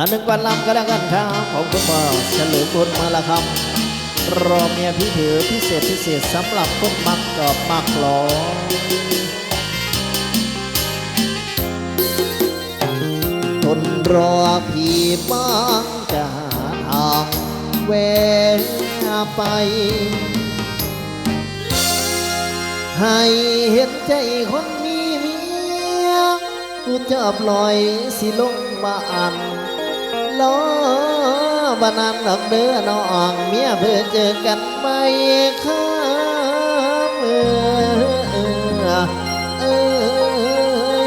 อันหนึ่งวันลำก็แล้วกันครับผมคุณพ่อเฉลิมบุญมาละครับรอเมียพี่ถือพิเศษพิเศษสำหรับคนมักดอกมักหลอทนรอพี่บ้างจะหาทางแวไป ให้เห็นใจคนมีเมียกูจะปล่อยสิลงบ้าน ล้อบานานดอกเด้อน้องเมียเพื่อเจอกันไม่ข้ามเออเออ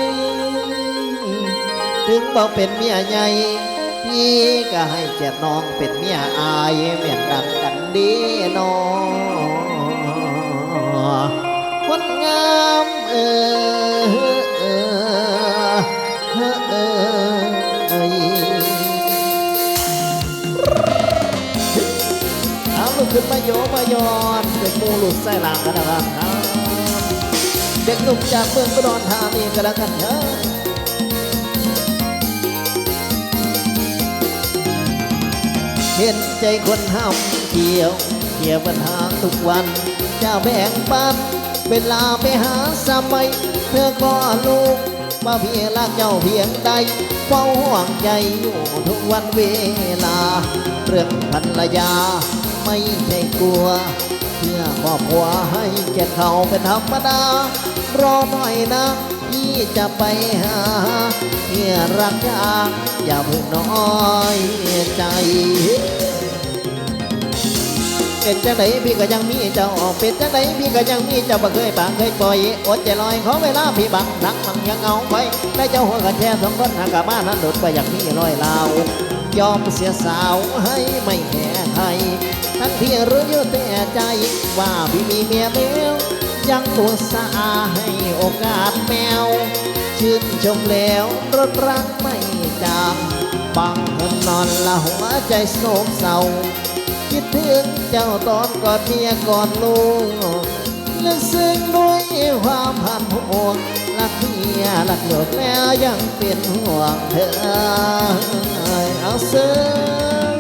ถึงบอกเป็นเมียใหญ่พี่ก็ให้เกียรติน้องเป็นเมียอายเหมือนกันกันดีน้อง โยมายอนเด็กมูหลุดไส้หลังกันนะครับเด็กหนุ่มจากเมืองอุดรธานีกันแล้วกันเถอะเห็นใจคนห้ามเที่ยวเที่ยวปัญหาทุกวันจะแบ่งปันเวลาไปหาสมัยเธอก็ลูกว่าพี่รักเจ้าเพียงใดเฝ้าห่วงใจอยู่ทุกวันเวลา เรื่องภรรยา ไม่ใช่กลัว เพื่อครอบครัวให้เกียรติเขาเป็นธรรมดา รอหน่อยนะ พี่จะไปหาเพื่อรักยาอย่าเพิ่งน้อยใจเป็นจังไดพี่ก็ยังมีเจ้าเป็นจังไดพี่ก็ยังมีเจ้าบ่เคยปากเคยปล่อยอดใจลอยขอเวลาพี่บังรักมันยังเอาไว้ได้เจ้าหัวกันแช่สองคนหากกับบ้านนั้นโดดไปอยากมีรอยลาว ยอมเสียสาวให้ไม่แห่ใครทั้งที่รู้อยู่แต่ใจว่าพี่มีเมียเบลยังตัวสาให้โอกาสแมว ชื่นชมแล้วรถรักไม่จางบังเหินนอนละหัวใจโศกเศร้า คิดถึงเจ้าตอนกอดเมียกอดลูกลึกซึ้งด้วยความพันห่วงรักเมียรักลูกแล้วยังเป็นห่วงเธอ เอาซึ้ง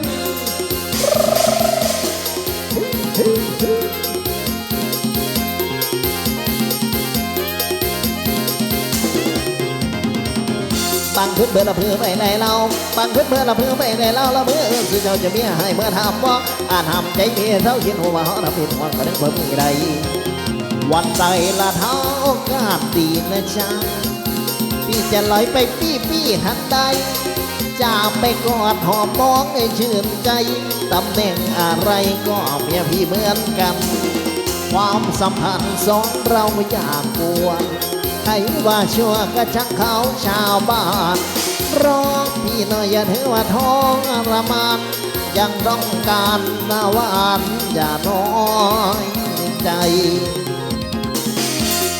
บางขึ้นเบื่อละเพื่อไปไหนเราบางขึ้นเบื่อละเพื่อไปไหนเราละเบื่อสิเจ้าจะมีให้เมื่อทำบ่อาจทำใจเมียเท่ายินหัวเขาทำผิดหวังก็นึกว่ามีใดวันใดละเท้ากาสดีนะจ๊ะพี่จะลอยไปปี้ปี้ทันใด จะไปกอดหอมมองให้ชื่นใจ ตำแหน่งอะไรก็เมียพี่เหมือนกัน ความสัมพันธ์สองเราไม่อยากกวนใครว่าชั่วก็ชักเขาชาวบ้านรองพี่หน่อยอย่าถือว่าท้องระมานยังต้องการนาวานอย่าน้อยใจ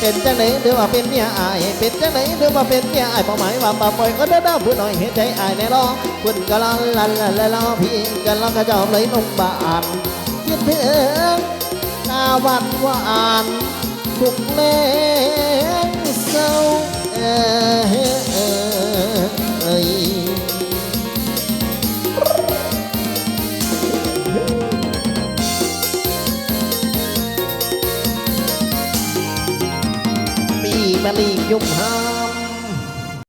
เป็นจังไหนหรือว่าเป็นเมียอาย เป็นจังไหนหรือว่าเป็นเมียอายเป้าหมายว่าป่าปล่อยก็เด้อเด้อผู้น้อยเห็นใจอายในรอคุณก็ลันลันลันลันพี่กันลังกระจอมเลยนุ่มบานคิดถึงหน้าวันว่าอ่านทุกเล่งเศร้าเอ้ย แม่ลียุมหา